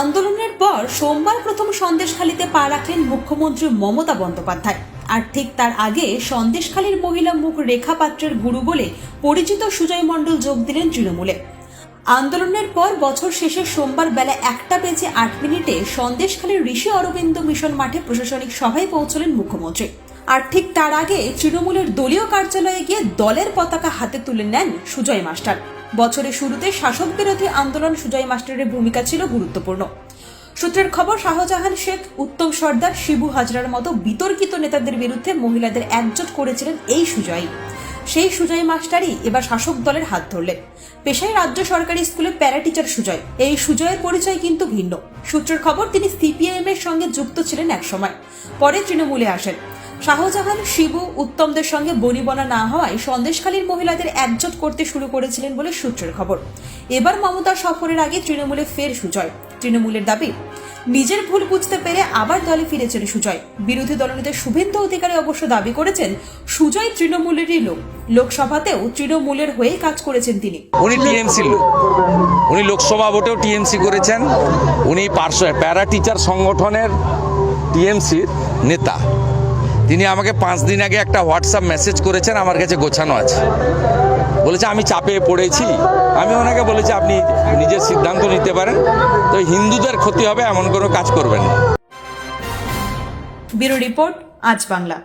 আন্দোলনের পর সোমবার প্রথম সন্দেশখালিতে পা রাখলেন মুখ্যমন্ত্রী মমতা বন্দ্যোপাধ্যায়। আর ঠিক তার আগে সন্দেশখালীর মহিলা মুখ রেখা পাত্রের গুরু বলে পরিচিত সুজয় মণ্ডল যোগ দিলেন তৃণমূলে। আন্দোলনের পর বছর শেষে সোমবার বেলা একটা বেজে আট মিনিটে সন্দেশখালীর ঋষি অরবিন্দ মিশন মাঠে প্রশাসনিক সভায় পৌঁছলেন মুখ্যমন্ত্রী। আর ঠিক তার আগে তৃণমূলের দলীয় কার্যালয়ে গিয়ে দলের পতাকা হাতে তুলে নেন সুজয় মাস্টার। বছরের শুরুতে শাসক বিরোধী আন্দোলন সুজয় মাস্টারের ভূমিকা ছিল গুরুত্বপূর্ণ। সূত্রের খবর, শাহজাহান শেখ, উত্তম সর্দার, শিবু হাজরার মতো বিতর্কিত নেতাদের বিরুদ্ধে মহিলাদের একজোট করেছিলেন এই সুজয়। সেই সুজয় মাস্টারই এবার শাসক দলের হাত ধরলেন। পেশায় রাজ্য সরকারি স্কুলে প্যারা টিচার সুজয়। এই সুজয়ের পরিচয় কিন্তু ভিন্ন। সূত্রের খবর, তিনি সিপিআইএম এর সঙ্গে যুক্ত ছিলেন একসময়। পরে তৃণমূলে আসেন। শাহজাহান, শিবু, উত্তমদের সঙ্গে বনিবনা না হওয়ায় সন্দেশখালীর মহিলাদের একজোট করতে শুরু করেছিলেন বলে সূত্রের খবর। এবার মমতার সফরের আগে তৃণমূলে ফের সুজয়। তৃণমূলের দাবি, নিজের ভুল বুঝতে পেরে আবার দলে ফিরেছেন সুজয়। বিরোধী দলনেতা শুভেন্দু অধিকারী অবশ্য দাবি করেছেন, সুজয় তৃণমূলেরই লোক। লোকসভাতেও তৃণমূলের হয়ে কাজ করেছেন তিনি। উনি টিএমসির লোক। উনি লোকসভা ভোটেও টিএমসি করেছেন। উনি পার্শ্ব প্যারা টিচার সংগঠনের টিএমসির নেতা। তিনি আমাকে পাঁচ দিন আগে একটা হোয়াটসঅ্যাপ মেসেজ করেছেন, আমার কাছে গোছানো আছে। বলেছে, আমি চাপে পড়েছি। আমি ওনাকে বলেছি, আপনি নিজের সিদ্ধান্ত নিতে পারেন। তো হিন্দুদের ক্ষতি হবে, এমন কোনো কাজ করবেন না। ব্যুরো রিপোর্ট, আজ বাংলা।